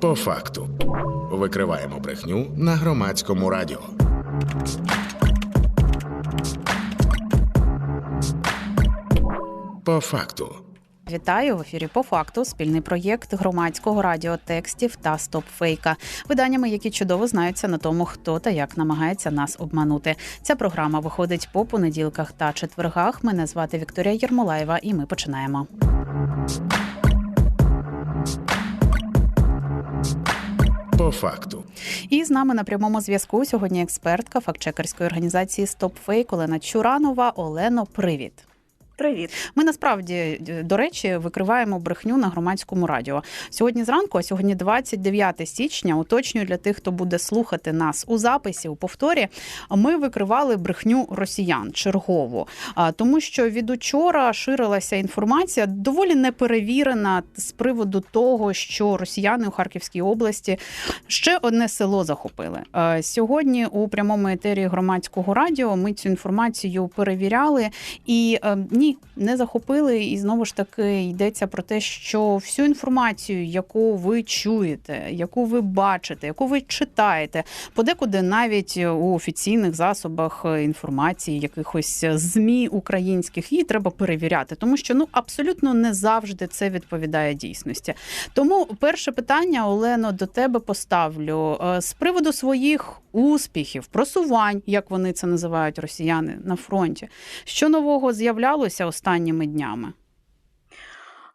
По факту. Викриваємо брехню на громадському радіо. По факту. Вітаю в ефірі по факту. Спільний проєкт громадського радіо текстів та стопфейка, виданнями, які чудово знаються на тому, хто та як намагається нас обманути. Ця програма виходить по понеділках та четвергах. Мене звати Вікторія Єрмолаєва, і ми починаємо. По факту. І з нами на прямому зв'язку сьогодні експертка фактчекерської організації StopFake Олена Чуранова. Олено, привіт. Привіт. Ми насправді до речі викриваємо брехню на громадському радіо. Сьогодні зранку, а сьогодні 29 січня. Уточнюю для тих, хто буде слухати нас у записі у повторі. Ми викривали брехню росіян чергову, тому що від учора ширилася інформація доволі неперевірена з приводу того, що росіяни у Харківській області ще одне село захопили. Сьогодні у прямому етері громадського радіо ми цю інформацію перевіряли і ні не захопили, і знову ж таки йдеться про те, що всю інформацію, яку ви чуєте, яку ви бачите, яку ви читаєте, подекуди навіть у офіційних засобах інформації, якихось змі українських, її треба перевіряти, тому що ну абсолютно не завжди це відповідає дійсності. Тому перше питання, Олено, до тебе поставлю. Е, з приводу своїх успіхів, просувань, як вони це називають росіяни на фронті. Що нового з'являлося останніми днями?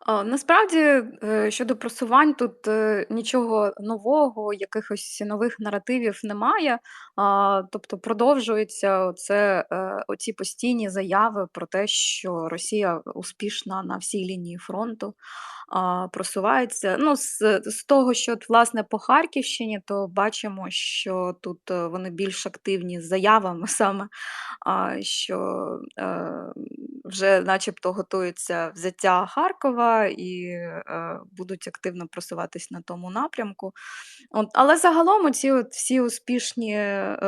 Насправді, е, щодо просувань, тут е, нічого нового, якихось нових наративів немає. Тобто продовжуються оце, е, оці постійні заяви про те, що Росія успішна на всій лінії фронту просувається. Ну, з, з того, що власне по Харківщині, то бачимо, що тут е, вони більш активні з заявами саме, що е, вже начебто готується взяття Харкова і е, будуть активно просуватись на тому напрямку. От, Але загалом оці от всі успішні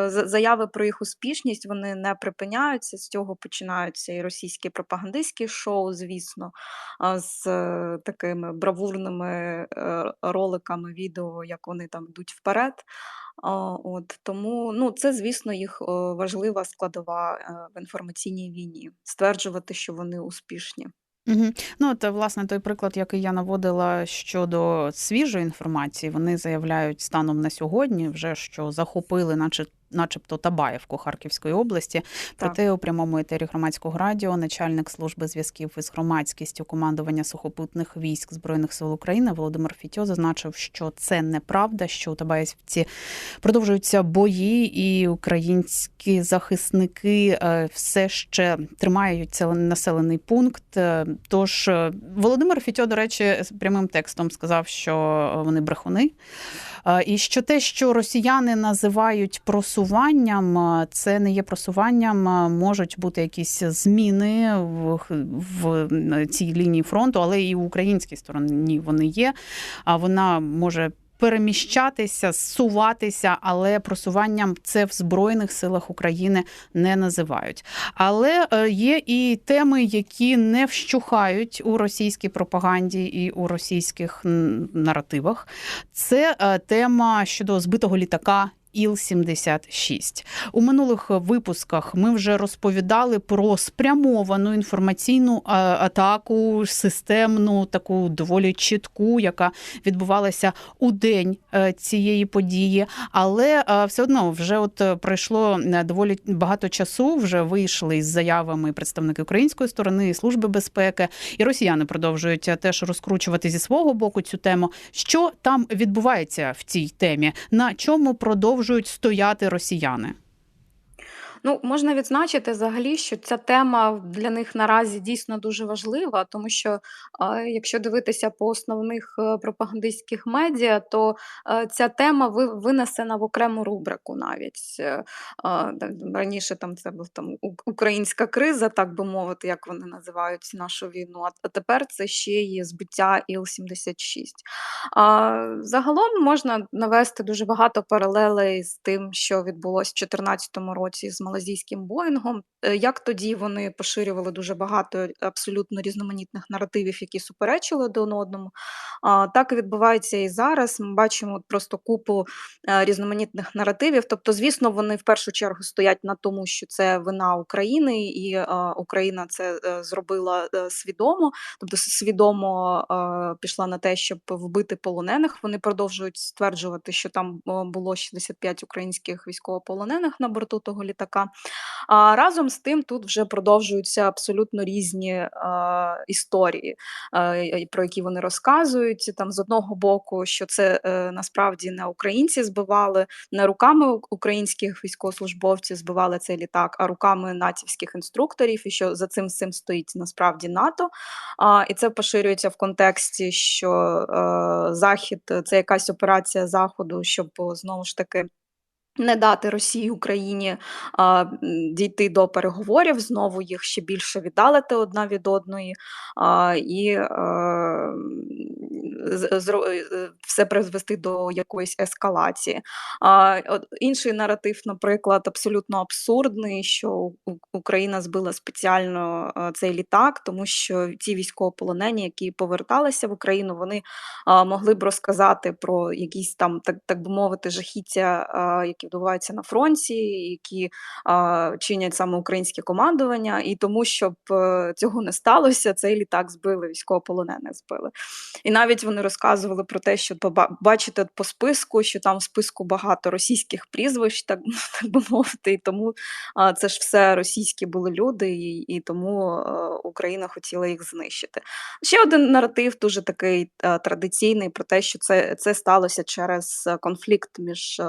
заяви про їх успішність вони не припиняються. З цього починаються і російські пропагандистські шоу, звісно, з таким такими бравурними е, роликами відео, як вони там йдуть вперед. От Тому ну, це, звісно, їх важлива складова е, в інформаційній війні стверджувати, що вони успішні. Угу. Ну, от, власне, той приклад, який я наводила щодо свіжої інформації, вони заявляють станом на сьогодні, вже що захопили, наче начебто Табаєвку Харківської області. Проте у прямому етері громадського радіо начальник служби зв'язків із громадськістю командування сухопутних військ збройних сил України Володимир Фітьо зазначив, що це неправда, що у Табаєвці продовжуються бої, і українські захисники е, все ще тримають цей населений пункт. Е, тож е, Володимир Фітьо, до речі, прямим текстом сказав, що вони брехуни. І що те, що росіяни називають просуванням, це не є просуванням, можуть бути якісь зміни в, в цій лінії фронту, але і в українській стороні вони є. А вона може переміщатися, суватися, але просуванням це в Збройних силах України не називають. Але е, є і теми, які не вщухають у російській пропаганді і у російських наративах. Це е, тема щодо збитого літака Іл-76. у минулих випусках ми вже розповідали про спрямовану інформаційну атаку, системну, таку доволі чітку, яка відбувалася у день е, цієї події. Але е, все одно вже от пройшло е, доволі багато часу. Вже вийшли із заявами представники української сторони, служби безпеки, і росіяни продовжують теж розкручувати зі свого боку цю тему. Що там відбувається в цій темі? На чому продовжують продовжують стояти росіяни? Ну, можна відзначити взагалі, що ця тема для них наразі дійсно дуже важлива, тому що якщо дивитися по основних е, пропагандистських медіа, то е, ця тема винесена в окрему рубрику навіть. Е, раніше там це був там українська криза, так би мовити, як вони називають нашу війну. А тепер це ще є збиття Іл-76. А, Загалом можна навести дуже багато паралелей з тим, що відбулося в 2014 році з малазійським Боїнгом. Е, як тоді вони поширювали дуже багато абсолютно різноманітних наративів, які суперечили один одному, так відбувається і зараз. Ми бачимо просто купу е, різноманітних наративів. Тобто, звісно, вони в першу чергу стоять на тому, що це вина України, і е, Україна це зробила свідомо, тобто свідомо пішла на те, щоб вбити полонених. Вони продовжують стверджувати, що там було 65 українських військовополонених на борту того літака. А разом з тим тут вже продовжуються абсолютно різні е, історії, е, про які вони розказують. Там з одного боку, що це е, насправді не українці збивали, не руками українських військовослужбовців збивали цей літак, а руками натівських інструкторів, і що за цим всім стоїть насправді НАТО. А, І це поширюється в контексті, що е, Захід це якась операція Заходу, щоб знову ж таки. Не дати Росії Україні а, дійти до переговорів, знову їх ще більше віддалити одна від одної, а, і а, Е, все призвести до якоїсь ескалації. А інший наратив, наприклад, абсолютно абсурдний, що Україна збила спеціально цей літак, тому що ті військовополонені, які поверталися в Україну, вони могли б розказати про якісь там, так так би мовити, жахіття, які відбуваються на фронті, які чинять саме українське командування, і тому, щоб е, цього не сталося, цей літак збили, військовополонених збили. І навіть вони розказували про те, що бачите по списку, що там в списку багато російських прізвищ, так так би мовити, і тому а, це ж все російські були люди, і і тому а, Україна хотіла їх знищити. Ще один наратив, дуже такий а, традиційний, про те, що це це сталося через конфлікт між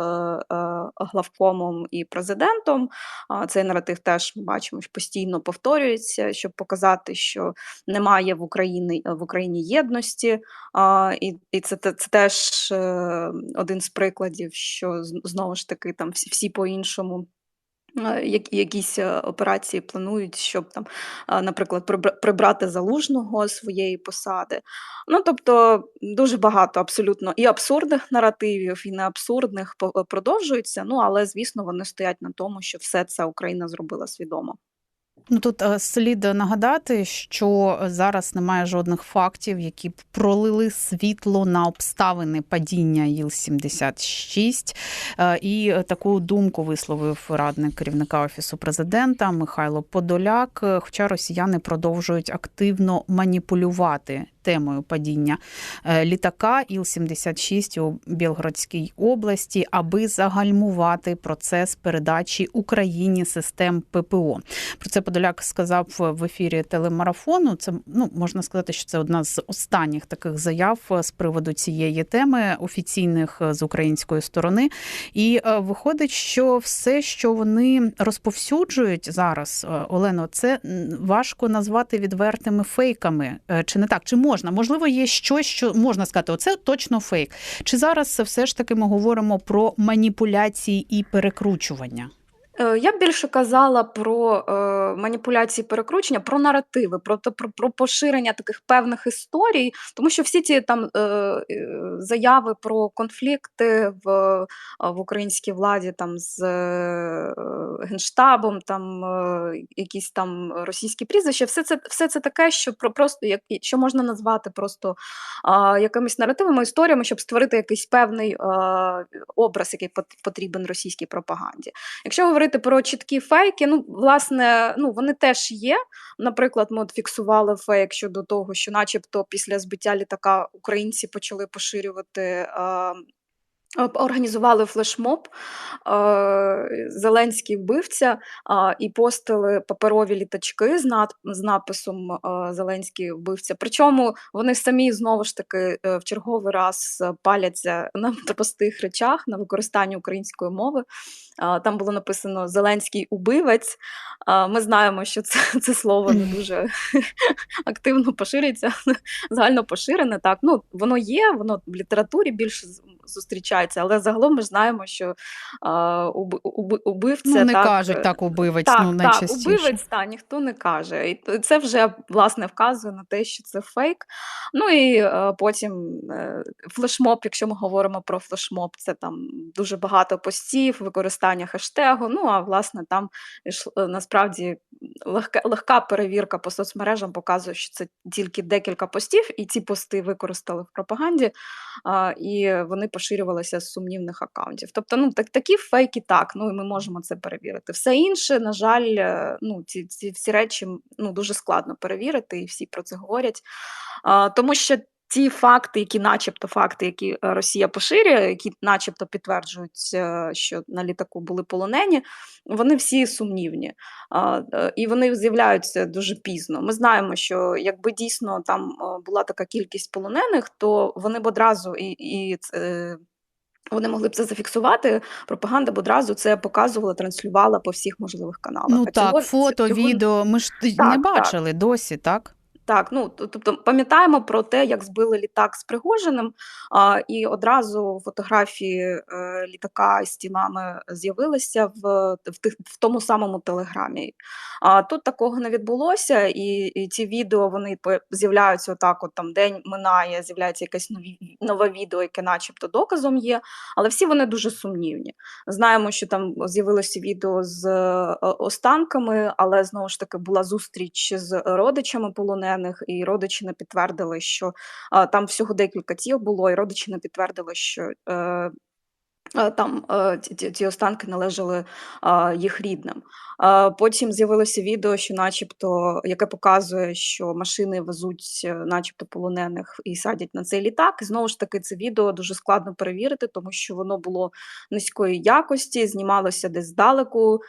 главкомом і президентом. Цей наратив теж ми бачимо, постійно повторюється, щоб показати, що немає в Україні в Україні єдності. І і це це теж е, один з прикладів, що знову ж таки там всі всі по-іншому. Е, якісь е, операції планують, щоб там, наприклад, прибрати залужного своєї посади. Ну тобто дуже багато абсолютно і абсурдних наративів, і неабсурдних продовжуються. Ну але звісно, вони стоять на тому, що все це Україна зробила свідомо. Ну тут е, слід нагадати, що зараз немає жодних фактів, які б пролили світло на обставини падіння Іл-76. Е, і таку думку висловив радник керівника офісу президента Михайло Подоляк. Хоча росіяни продовжують активно маніпулювати темою падіння е, літака Іл-76 у Білгородській області, аби загальмувати процес передачі Україні систем ППО. Про це Подоляк сказав в ефірі телемарафону. Це ну можна сказати, що це одна з останніх таких заяв з приводу цієї теми офіційних з української сторони. І е, виходить, що все, що вони розповсюджують зараз, е, Олено, це важко назвати відвертими фейками. Чи не так? Чи можна. Можливо, є щось, що можна сказати, оце точно фейк. Чи зараз все ж таки ми говоримо про маніпуляції і перекручування? Е, я б більше казала про е, маніпуляції перекручення, про наративи, про про, про поширення таких певних історій, тому що всі ці там е, е заяви про конфлікти в в українській владі там з е, генштабом, там е, якісь там російські прізвища, все це все це таке, що про просто як що можна назвати просто е, якимись наративами, історіями, щоб створити якийсь певний е, образ, який потрібен російській пропаганді. Якщо говорити говорити про чіткі фейки, ну, власне, ну, вони теж є. Наприклад, ми от фіксували фейк щодо того, що, начебто, після збиття літака українці почали поширювати Організували флешмоб Зеленський вбивця і постили паперові літачки з написом Зеленський вбивця. Причому вони самі знову ж таки е, в черговий раз паляться на простих речах на використанні української мови. Там було написано Зеленський убивець. Ми знаємо, що це це слово не дуже активно поширюється, загально поширене. Так, ну воно є, воно в літературі більше зустрічаються. Але загалом ми ж знаємо, що убивця Ну, не так, кажуть е, так убивець, так, ну так, убивець, та ніхто не каже. І це вже власне вказує на те, що це фейк. Ну і е, потім е, флешмоб, якщо ми говоримо про флешмоб, це там дуже багато постів, використання хештегу. Ну а власне там е, насправді легка, легка перевірка по соцмережам показує, що це тільки декілька постів, і ці пости використали в пропаганді, і вони поширювалися з сумнівних акаунтів. Тобто, ну так такі фейки, так, ну і ми можемо це перевірити. Все інше, на жаль, е, ну ці, ці всі речі ну дуже складно перевірити, і всі про це говорять. А, тому що ті факти, які, начебто, факти, які е, Росія поширює, які, начебто, підтверджують, е, що на літаку були полонені, вони всі сумнівні. Е, і вони з'являються дуже пізно. Ми знаємо, що якби дійсно там була така кількість полонених, то вони б одразу і. і вони могли б це зафіксувати. Пропаганда б одразу це показувала, транслювала по всіх можливих каналах. Ну А так, цього- фото, цього відео. Ми ж Так, не так. бачили досі, так? Так, ну тобто пам'ятаємо про те, як збили літак з Пригожиним, а, і одразу фотографії е, літака з тілами з'явилися в, в, тих, в тому самому телеграмі. А тут такого не відбулося, і, і ці відео вони з'являються отак, от там день минає, з'являється якесь нові, нове відео, яке начебто доказом є, але всі вони дуже сумнівні. Знаємо, що там з'явилося відео з е, останками, але знову ж таки була зустріч з родичами полонених, і родичі підтвердили, що там всього декілька тіл було, і родичі підтвердили, що. Е, Там е, ці- ці останки належали е, їх рідним. Потім з'явилося відео, що, начебто, яке показує, що машини везуть, начебто, полонених і садять на цей літак. І знову ж таки, це відео дуже складно перевірити, тому що воно було низької якості, знімалося десь здалеку,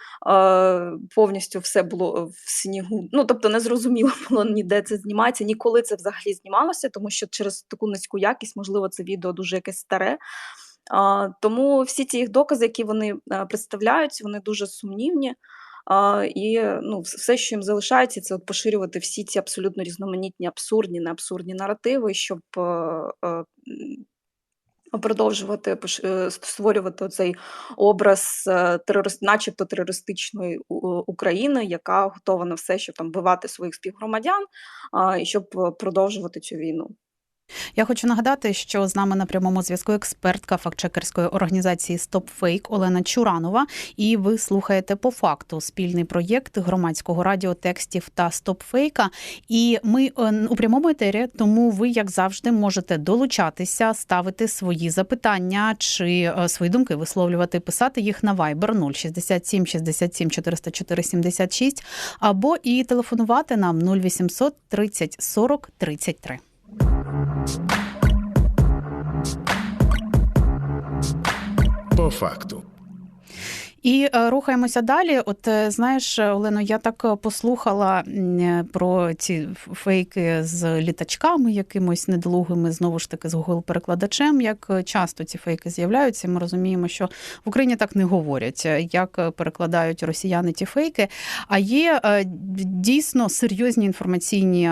повністю все було в снігу. Ну тобто не зрозуміло було ніде це знімається, ніколи це взагалі знімалося, тому що через таку низьку якість, можливо, це відео дуже якесь старе. Тому всі ті їх докази, які вони е, представляють, вони дуже сумнівні. І ну, все, що їм залишається, це от поширювати всі ці абсолютно різноманітні, абсурдні, неабсурдні наративи, щоб е, е, продовжувати е, створювати цей образ е, терорист, начебто терористичної України, яка готова на все, щоб там вбивати своїх співгромадян, і щоб е, продовжувати цю війну. Я хочу нагадати, що з нами на прямому зв'язку експертка фактчекерської організації StopFake Олена Чуранова. І ви слухаєте по факту спільний проєкт громадського радіо текстів та StopFake. І ми е, у прямому етері, тому ви, як завжди, можете долучатися, ставити свої запитання чи е, свої думки висловлювати, писати їх на Viber 067 67 404 76 або і телефонувати нам 0800 30 40 33. По факту. І е, рухаємося далі. От е, знаєш, Олено, я так е, послухала е, про ці фейки з літачками, якимось недолугими, знову ж таки, з Google перекладачем. Як е, часто ці фейки з'являються, ми розуміємо, що в Україні так не говорять, е, як е, перекладають росіяни ті фейки. А є е, дійсно серйозні інформаційні е,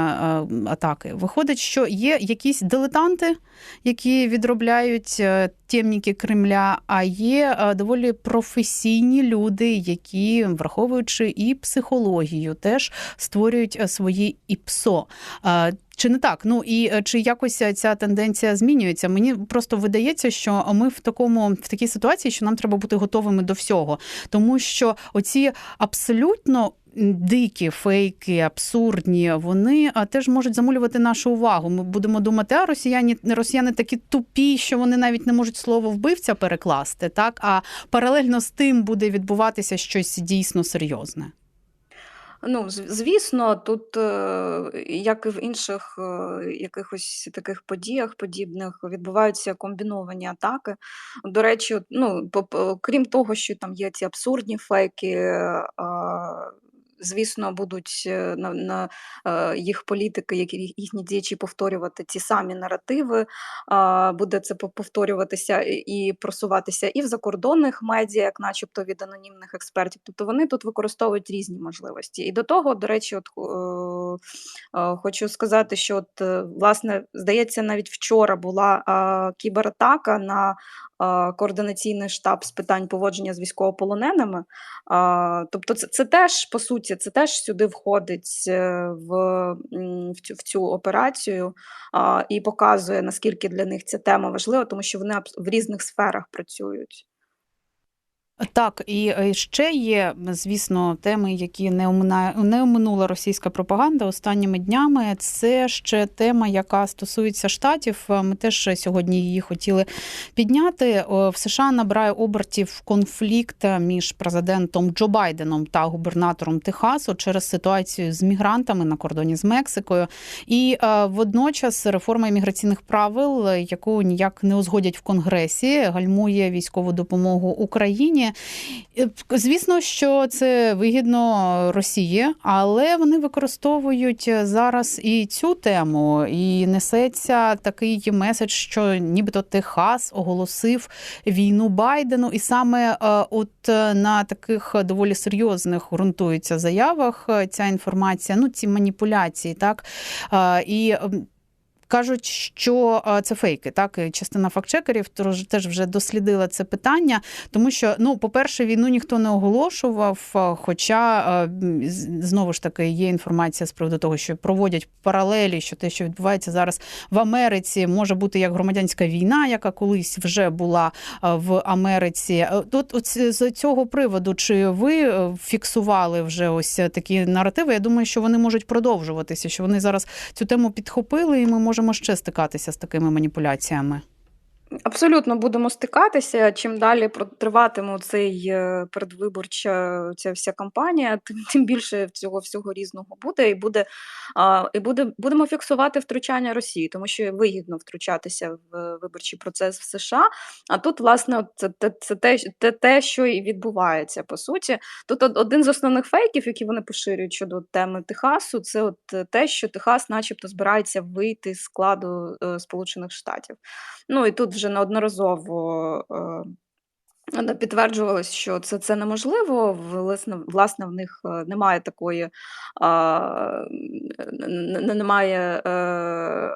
атаки. Виходить, що є якісь дилетанти, які відробляють темніки Кремля, а є е, доволі професійні люди, які, враховуючи і психологію, теж створюють е, свої ІПСО. Е, Чи не так? Ну і чи якось ця тенденція змінюється? Мені просто видається, що ми в такому в такій ситуації, що нам треба бути готовими до всього, тому що оці абсолютно. Дикі фейки, абсурдні, вони теж можуть замулювати нашу увагу. Ми будемо думати, а росіяни росіяни такі тупі, що вони навіть не можуть слово вбивця перекласти. Так а паралельно з тим буде відбуватися щось дійсно серйозне. Ну, звісно, тут, е, як і в інших е, якихось таких подіях подібних, відбуваються комбіновані атаки. До речі, ну, по- крім того, що там є ці абсурдні фейки, е, звісно, будуть е, на, на е, їх політики, які їхні діячі повторювати ті самі наративи. Буде це повторюватися і просуватися і в закордонних медіа, як начебто від анонімних експертів. Тобто вони тут використовують різні можливості. І до того, до речі, от е, хочу сказати, що от власне здається, навіть вчора була кібератака на координаційний штаб з питань поводження з військовополоненими. Тобто, це це теж по суті, це теж сюди входить е, в в, цю в цю операцію і показує наскільки для них ця тема важлива, тому що вони в різних сферах працюють. Так, і е, ще є, звісно, теми, які не оминає, не оминула російська пропаганда останніми днями. Це ще тема, яка стосується штатів. Ми теж сьогодні її хотіли підняти. В США набирає обертів конфлікт між президентом Джо Байденом та губернатором Техасу через ситуацію з мігрантами на кордоні з Мексикою. І е, водночас реформа імміграційних правил, яку ніяк не узгодять в Конгресі, гальмує військову допомогу Україні. Е, звісно, що це вигідно Росії, але вони використовують зараз і цю тему, і несеться такий меседж, що нібито Техас оголосив війну Байдену, і саме е, от е, на таких доволі серйозних ґрунтується заявах ця інформація, ну ці маніпуляції, так? І кажуть, що це фейки. Так, частина фактчекерів теж вже дослідила це питання, тому що, ну, по-перше, війну ніхто не оголошував. Хоча знову ж таки є інформація з приводу того, що проводять паралелі, що те, що відбувається зараз в Америці, може бути як громадянська війна, яка колись вже була в Америці. Тут от з цього приводу, чи ви е, фіксували вже ось такі наративи? Я думаю, що вони можуть продовжуватися, що вони зараз цю тему підхопили, і ми можемо можемо ще стикатися з такими маніпуляціями? Абсолютно будемо стикатися. Чим далі триватиме цей е, передвиборча ця вся кампанія, тим тим більше цього всього різного буде, і буде і буде будемо фіксувати втручання Росії, тому що вигідно втручатися в виборчий процес в США. А тут, власне, це це, це те, те, те, що і відбувається по суті. Тут один з основних фейків, які вони поширюють щодо теми Техасу, це от те, що Техас, начебто, збирається вийти з складу е, Сполучених Штатів. Ну і тут вже неодноразово е, підтверджувалось, що це це неможливо. Власне, власне, в них е, немає такої, немає е,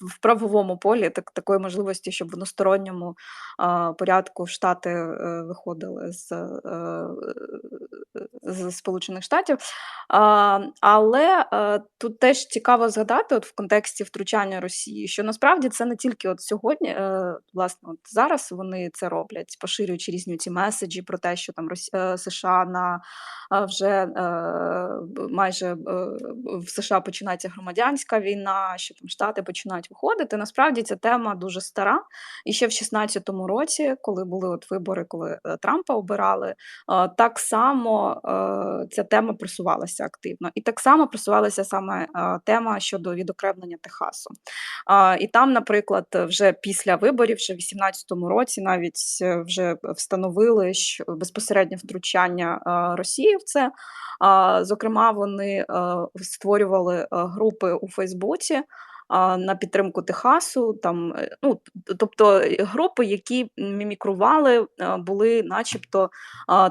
в правовому полі так, такої можливості, щоб в односторонньому а, порядку Штати е, виходили з е, з Сполучених Штатів. А, Але е, тут теж цікаво згадати, от в контексті втручання Росії, що насправді це не тільки от сьогодні, е, власне, от зараз вони це роблять, поширюючи різні ці меседжі про те, що там Росі... Е, США на вже е, майже е, в США починається громадянська війна, що там Штати починають виходити. Насправді ця тема дуже стара. І ще в 16-му році, коли були от вибори, коли е, Трампа обирали, так само ця тема просувалася активно. І так само просувалася саме тема щодо відокремлення Техасу. І там, наприклад, вже після виборів, ще в 18-му році, навіть вже встановили що безпосереднє втручання Росії в це. Зокрема, вони створювали групи у Фейсбуці на підтримку Техасу. Там, е, ну, Тобто е, групи, які мімікрували, були начебто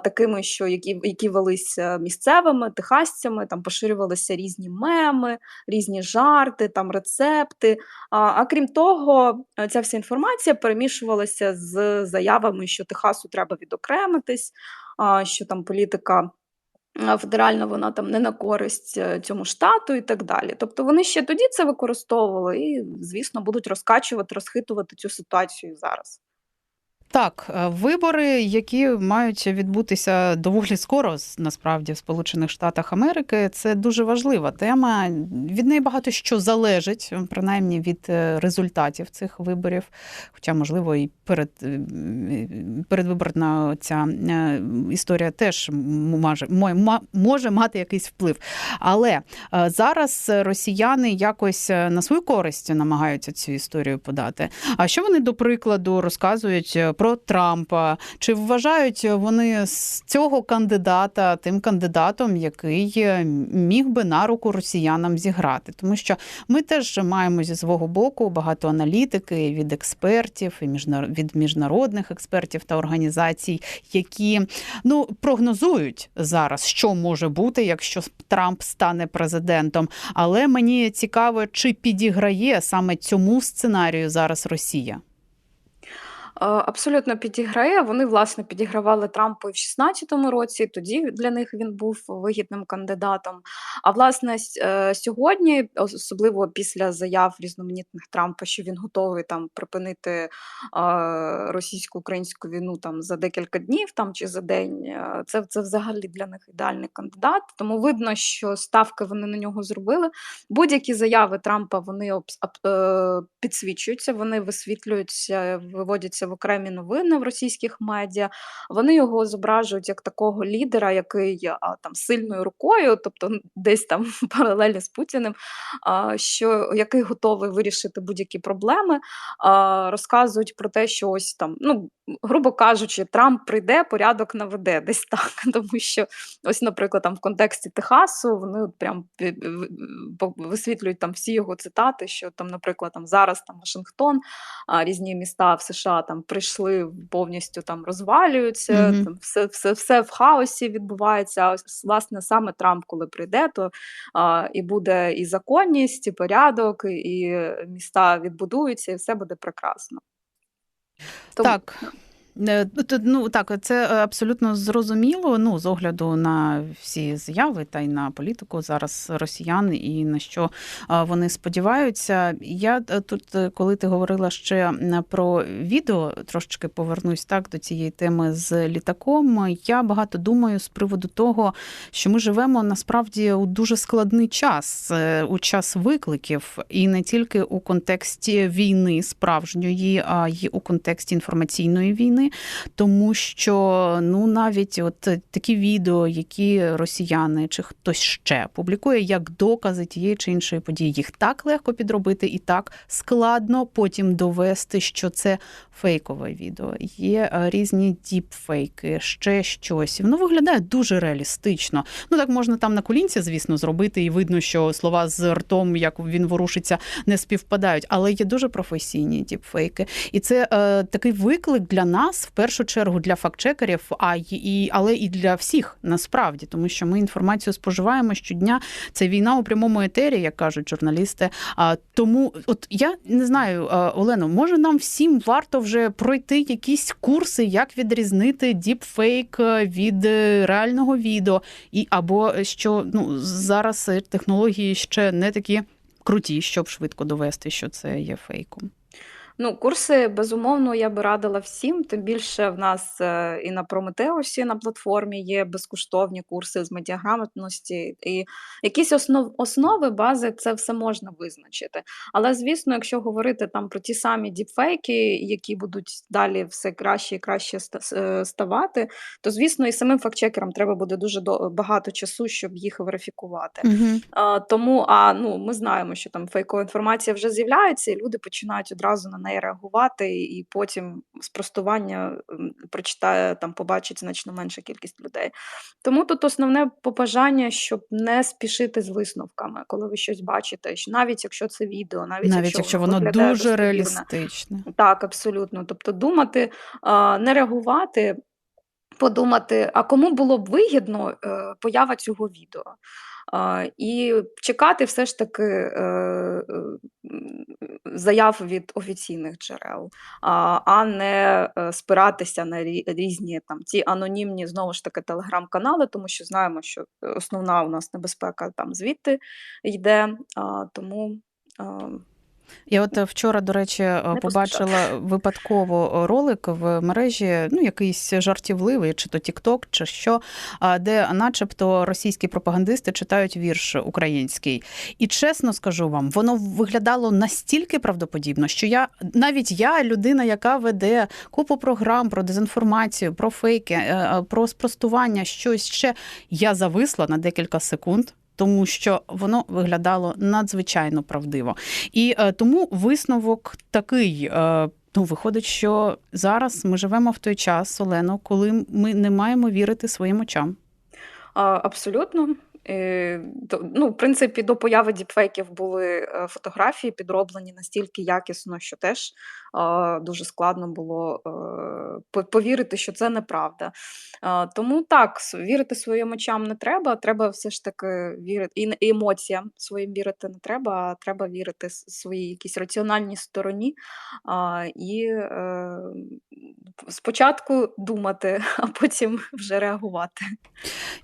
такими, що які які велися місцевими техасцями, там поширювалися різні меми, різні жарти, там рецепти. А крім того, ця вся інформація перемішувалася з заявами, що Техасу треба відокремитись, що там політика федеральна вона там не на користь е, цьому штату і так далі. Тобто вони ще тоді це використовували і, звісно, будуть розкачувати, розхитувати цю ситуацію зараз. Так, е, вибори, які мають відбутися доволі скоро, насправді в Сполучених Штатах Америки, це дуже важлива тема. Від неї багато що залежить, принаймні від е, результатів цих виборів. Хоча, можливо, і перед е, передвиборна ця історія теж може, може мати якийсь вплив. Але зараз росіяни якось на свою користь намагаються цю історію подати. А що вони до прикладу розказують? Про Трампа. Чи вважають вони з цього кандидата тим кандидатом, який е, міг би на руку росіянам зіграти? Тому що ми теж маємо зі свого боку багато аналітики від експертів і від міжнародних експертів та організацій, які ну прогнозують зараз, що може бути, якщо Трамп стане президентом. Але мені цікаво, чи підіграє саме цьому сценарію зараз Росія. Абсолютно підіграє. Вони, власне, підігравали Трампу і в 16-му році, тоді для них він був вигідним кандидатом. А власне, е, сьогодні, особливо після заяв різноманітних Трампа, що він готовий там припинити російсько-українську війну там за декілька днів там чи за день, е, це це взагалі для них ідеальний кандидат. Тому видно, що ставки вони на нього зробили. Будь-які заяви Трампа вони е, підсвічуються, вони висвітлюються, виводяться в окремі новини в російських медіа. Вони його зображують як такого лідера, який там сильною рукою, тобто десь там паралельно з Путіним, що який готовий вирішити будь-які проблеми. Розказують про те, що ось там, ну грубо кажучи, Трамп прийде, порядок наведе десь так. Тому що, ось, наприклад, там в контексті Техасу вони прям висвітлюють там всі його цитати, що там, наприклад, там зараз там Вашингтон, різні міста в США там прийшли повністю там розвалюються, mm-hmm. там все все, все в хаосі відбувається. А власне саме Трамп, коли прийде, то а, і буде і законність, і порядок, і міста відбудуються, і все буде прекрасно. Тому... Так. Е, ну так, це е, абсолютно зрозуміло. Ну з огляду на всі заяви та й на політику зараз росіян і на що вони сподіваються. Я е, тут, коли ти говорила ще про відео, трошечки повернусь так до цієї теми з літаком. Я багато думаю з приводу того, що ми живемо насправді у дуже складний час, у час викликів, і не тільки у контексті війни справжньої, а й у контексті інформаційної війни тому що ну навіть от такі відео, які росіяни чи хтось ще публікує як докази тієї чи іншої події, їх так легко підробити і так складно потім довести, що це фейкове відео. Є е, різні діпфейки, ще щось. Воно виглядає дуже реалістично. Ну так можна там на колінці, звісно, зробити, і видно, що слова з ртом, як він ворушиться, не співпадають. Але є дуже професійні діпфейки. І це е, такий виклик для нас в першу чергу для фактчекерів, а і але і для всіх насправді, тому що ми інформацію споживаємо щодня. Це війна у прямому етері, як кажуть журналісти. А тому, от я не знаю, Олено, може нам всім варто вже пройти якісь курси, як відрізнити діпфейк від реального відео, і або що ну зараз технології ще не такі круті, щоб швидко довести, що це є фейком. Ну, курси, безумовно, я би радила всім. Тим більше в нас е, і на Прометеусі на платформі є безкоштовні курси з медіаграмотності, і якісь основ, основи, бази це все можна визначити. Але звісно, якщо говорити там про ті самі діпфейки, які будуть далі все краще і краще е, ставати, то звісно, і самим фактчекерам треба буде дуже багато часу, щоб їх верифікувати. Угу. А, Тому а ну ми знаємо, що там фейкова інформація вже з'являється, і люди починають одразу на неї неї реагувати, і потім спростування прочитає там, побачить значно менша кількість людей. Тому тут основне побажання, щоб не спішити з висновками, коли ви щось бачите, навіть якщо це відео, навіть, навіть якщо, якщо воно дуже реалістичне. Так, абсолютно. Тобто думати, не реагувати. Подумати, а кому було б вигідно е, поява цього відео. І чекати все ж таки е, е, заяв від офіційних джерел, а не е, спиратися на різні там ці анонімні знову ж таки телеграм-канали, тому що знаємо, що основна у нас небезпека там звідти йде. Тому я от е, вчора, до речі, е, Не побачила випадково ролик в мережі, ну якийсь жартівливий, чи то TikTok, чи що, де, начебто, російські пропагандисти читають вірш український. І чесно скажу вам, воно виглядало настільки правдоподібно, що я навіть я, людина, яка веде купу програм про дезінформацію, про фейки, е, про спростування, щось ще я зависла на декілька секунд тому що воно виглядало надзвичайно правдиво. І е, тому висновок такий. Е, Ну, виходить, що зараз ми живемо в той час, Олено, коли ми не маємо вірити своїм очам. Абсолютно. Е, Ну, в принципі, до появи діпфейків були е, фотографії підроблені настільки якісно, що теж дуже складно було е, повірити, що це неправда. Тому так, вірити своїм очам не треба. Треба все ж таки вірити і, емоціям своїм вірити не треба, а треба вірити своїй якійсь раціональній стороні. І спочатку думати, а потім вже реагувати.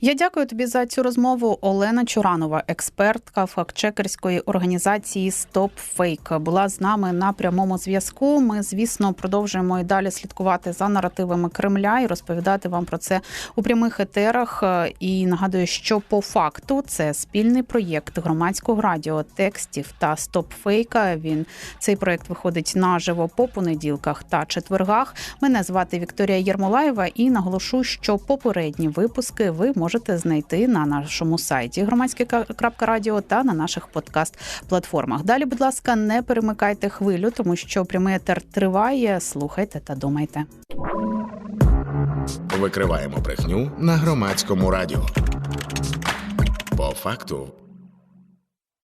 Я дякую тобі за цю розмову. Олена Чуранова, експертка фактчекерської організації Stop Fake, була з нами на прямому зв'язку. Ми, звісно, продовжуємо і далі слідкувати за наративами Кремля і розповідати вам про це у прямих етерах. І нагадую, що по факту це спільний проєкт громадського радіо текстів та Stop Fake. Він цей проєкт виходить наживо по понеділках та четвергах. Мене звати Вікторія Єрмолаєва і наголошу, що попередні випуски ви можете знайти на нашому сайті громадське.радіо та на наших подкаст-платформах. Далі, будь ласка, не перемикайте хвилю, тому що прямий етер триває. Слухайте та думайте. Викриваємо брехню на громадському радіо. По факту